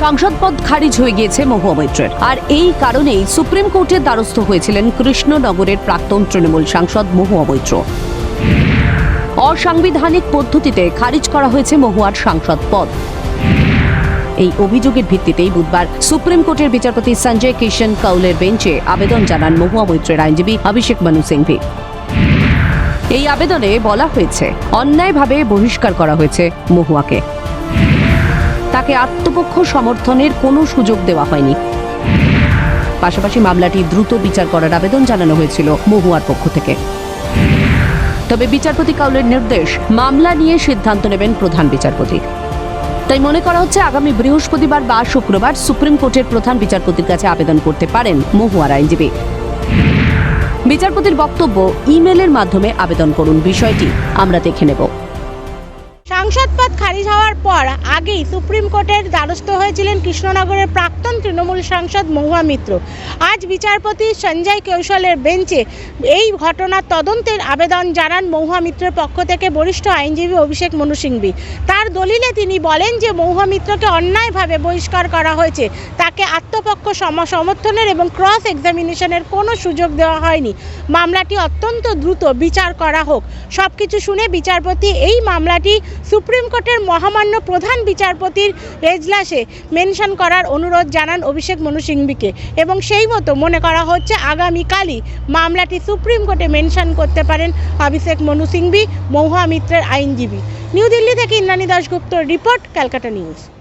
সাংসদ পদ খারিজ হয়ে গিয়েছে মহুয়া মৈত্রের আর এই কারণেই সুপ্রিম কোর্টের দ্বারস্থ হয়েছিলেন কৃষ্ণনগরের প্রাক্তন তৃণমূল সাংসদ মহুয়া মৈত্র অসাংবিধানিক পদ্ধতিতে খারিজ করা হয়েছে মহুয়ার সাংসদ পদ। এই অভিযোগের ভিত্তিতেই বুধবার সুপ্রিম কোর্টের বিচারপতি সঞ্জয় কিষণ কাউলের বেঞ্চে আবেদন জানান মহুয়া মৈত্রের আইনজীবী অভিষেক মানু সিংভি। এই আবেদনে বলা হয়েছে, অন্যায়ভাবে বহিষ্কার করা হয়েছে মহুয়াকে। তাকে আত্মপক্ষ সমর্থনের কোনো সুযোগ দেওয়া হয়নি। পাশাপাশি মামলাটি দ্রুত বিচার করার আবেদন জানানো হয়েছিল মহুয়ার পক্ষ থেকে। তবে বিচারপতি কাউলের নির্দেশ, মামলা নিয়ে সিদ্ধান্ত নেবেন প্রধান বিচারপতি। তাই মনে করা হচ্ছে আগামী বৃহস্পতিবার বা শুক্রবার সুপ্রিম কোর্টের প্রধান বিচারপতির কাছে আবেদন করতে পারেন মহুয়ার আইনজীবী। বিচারপতির বক্তব্য ইমেলের মাধ্যমে আবেদন করুন বিষয়টি। আমরা দেখে নেব। খারিজ হওয়ার পর আগেই সুপ্রিম কোর্টের দ্বারস্থ হয়েছিলেন কৃষ্ণনগরের প্রাক্তন তৃণমূল সাংসদ মহুয়া মিত্র। আজ বিচারপতি সঞ্জয় কৌশলের বেঞ্চে এই ঘটনার তদন্তের আবেদন জানান মহুয়া মিত্রের পক্ষ থেকে বরিষ্ঠ আইনজীবী অভিষেক মনু সিংভি। তার দলিলে তিনি বলেন যে মহুয়া মিত্রকে অন্যায়ভাবে বহিষ্কার করা হয়েছে। তাকে আত্মপক্ষ সম- সমর্থনের এবং ক্রস এক্সামিনেশনের কোনো সুযোগ দেওয়া হয়নি। মামলাটি অত্যন্ত দ্রুত বিচার করা হোক। সব কিছু শুনে বিচারপতি এই মামলাটি সুপ্রিম কোর্টের মহামান্য প্রধান বিচারপতির এজলাসে মেনশন করার অনুরোধ জানান অভিষেক মনু সিংভিকে। এবং সেই মতো মনে করা হচ্ছে আগামীকালই মামলাটি সুপ্রিম কোর্টে মেনশন করতে পারেন অভিষেক মনু সিংভি, মহুয়া মিত্রের আইনজীবী। নিউ দিল্লি থেকে ইন্দ্রাণী দাশগুপ্তর রিপোর্ট, ক্যালকাটা নিউজ।